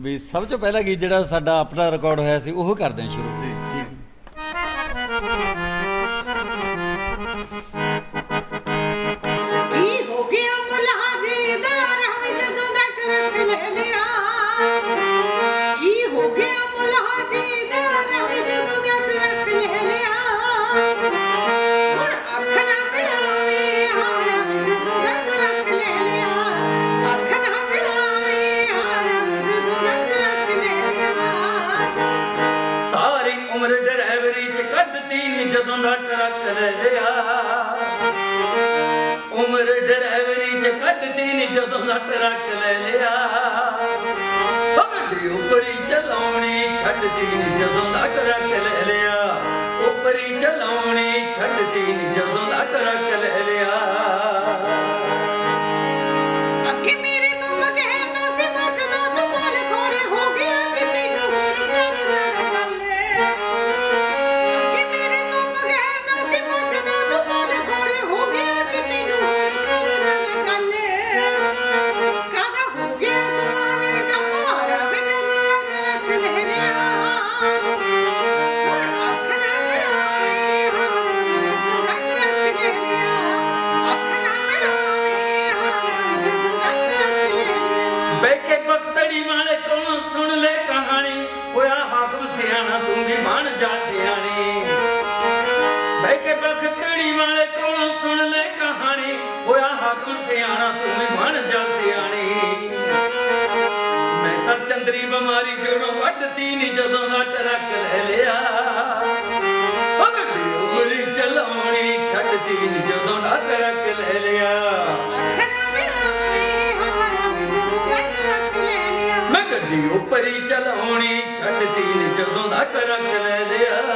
ਵੀ ਸਭ ਤੋਂ ਪਹਿਲਾ ਗੀਤ ਜਿਹੜਾ ਸਾਡਾ ਆਪਣਾ ਰਿਕਾਰਡ ਹੋਇਆ ਸੀ, ਉਹ ਕਰਦੇ ਹਾਂ ਸ਼ੁਰੂ। ਉਮਰ ਡਰਾਈਵਰੀ ਚ ਕੱਢਤੀ ਨੀ, ਜਦੋਂ ਦਾ ਟਰੱਕ ਲਿਆ। ਉਮਰ ਡਰਾਈਵਰੀ ਚ ਕੱਢਤੀ ਨੀ, ਜਦੋਂ ਦਾ ਟਰੱਕ ਲੈ ਲਿਆ। ਗੱਡੀ ਉੱਪਰੀ ਚਲਾਉਣੀ ਛੱਡਦੀ ਨੀ, ਜਦੋਂ ਦਾ ਟਰੱਕ ਲੈ ਲਿਆ। ਉੱਪਰੀ ਚਲਾਉਣੀ ਛੱਡਦੀ ਨੀ, ਜਦੋਂ ਦਾ ਟਰੱਕ ਰਿਆ ਬੈਕੇ ਬਖਤੜੀ ਵਾਲੇ ਕੋਲੋਂ ਸੁਣ ਲੈ ਕਹਾਣੀ? ਹੋਇਆ ਹਾਕਮ ਸਿਆਣਾ, ਤੂੰ ਵੀ ਬਣ ਜਾ ਸਿਆਣੀ। ਬੈਕੇ ਬਖਤੜੀ ਵਾਲੇ ਕੋਲੋਂ ਸੁਣ ਲੈ ਕਹਾਣੀ? ਹੋਇਆ ਹਾਕਮ ਸਿਆਣਾ, ਤੂੰ ਵੀ ਬਣ ਜਾ ਸਿਆਣੀ। ਮੈਂ ਤਾਂ ਚੰਦਰੀ ਬਿਮਾਰੀ ਜੜੋਂ ਵੱਢਤੀ ਨਹੀਂ ਜਦੋਂ ਗੱਡੀ ਉੱਪਰ ਹੀ ਚਲਾਉਣੀ ਛੱਡਦੀ ਨੀ ਜਦੋਂ ਦਾ ਟਰੱਕ ਲੈ ਲਿਆ।